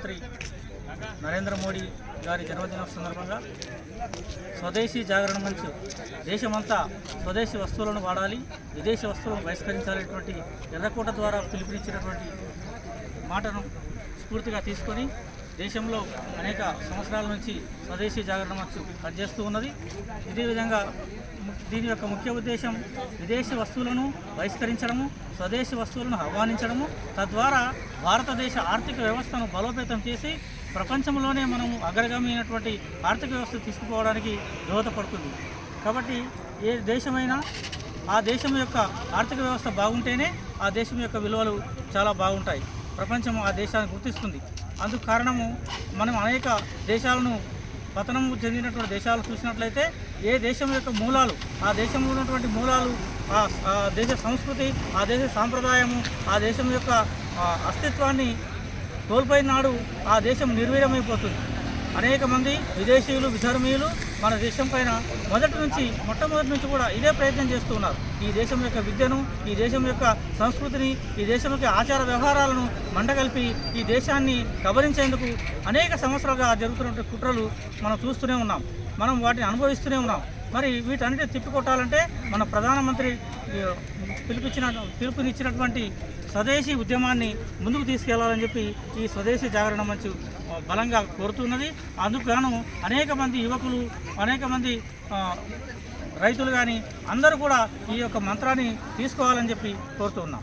ప్రధానమంత్రి నరేంద్ర మోడీ గారి జన్మదినం సందర్భంగా స్వదేశీ జాగరణ మంచు దేశమంతా స్వదేశీ వస్తువులను వాడాలి విదేశీ వస్తువులను బహిష్కరించాలనేటువంటి ఎర్రకోట ద్వారా పిలుపునిచ్చినటువంటి మాటను స్ఫూర్తిగా తీసుకొని దేశంలో అనేక సంవత్సరాల నుంచి స్వదేశీ జాగరణ మంచు పనిచేస్తూ ఉన్నది. ఇదే విధంగా దీని యొక్క ముఖ్య ఉద్దేశం విదేశీ వస్తువులను బహిష్కరించడము స్వదేశీ వస్తువులను ఆహ్వానించడము. తద్వారా భారతదేశ ఆర్థిక వ్యవస్థను బలోపేతం చేసి ప్రపంచంలోనే మనము అగ్రగామైనటువంటి ఆర్థిక వ్యవస్థ తీసుకుపోవడానికి దోహదపడుతుంది. కాబట్టి ఏ దేశమైనా ఆ దేశం యొక్క ఆర్థిక వ్యవస్థ బాగుంటేనే ఆ దేశం యొక్క విలువలు చాలా బాగుంటాయి. ప్రపంచం ఆ దేశాన్ని గుర్తిస్తుంది. అందుకు కారణము మనం అనేక దేశాలను పతనం చెందినటువంటి దేశాలు చూసినట్లయితే ఏ దేశం యొక్క మూలాలు ఆ దేశంలో ఉన్నటువంటి మూలాలు ఆ దేశ సంస్కృతి ఆ దేశ సాంప్రదాయము ఆ దేశం యొక్క అస్తిత్వాన్ని కోల్పోయిన నాడు ఆ దేశం నిర్వీర్యమైపోతుంది. అనేక మంది విదేశీయులు విధర్మీయులు మన దేశం పైన మొదటి నుంచి మొట్టమొదటి నుంచి కూడా ఇదే ప్రయత్నం చేస్తూ ఉన్నారు. ఈ దేశం యొక్క విద్యను ఈ దేశం యొక్క సంస్కృతిని ఈ దేశం యొక్క ఆచార వ్యవహారాలను మండగలిపి ఈ దేశాన్ని కబరించేందుకు అనేక సంవత్సరాలుగా జరుగుతున్నటువంటి కుట్రలు మనం చూస్తూనే ఉన్నాం. మనం వాటిని అనుభవిస్తూనే ఉన్నాం. మరి వీటన్నిటి తిప్పికొట్టాలంటే మన ప్రధానమంత్రి పిలిపించిన పిలుపునిచ్చినటువంటి స్వదేశీ ఉద్యమాన్ని ముందుకు తీసుకెళ్ళాలని చెప్పి ఈ స్వదేశీ జాగరణ మంచు బలంగా కోరుతున్నది. అందుకు అనేక మంది యువకులు అనేక మంది రైతులు కానీ అందరూ కూడా ఈ యొక్క మంత్రాన్ని తీసుకోవాలని చెప్పి కోరుతున్నాం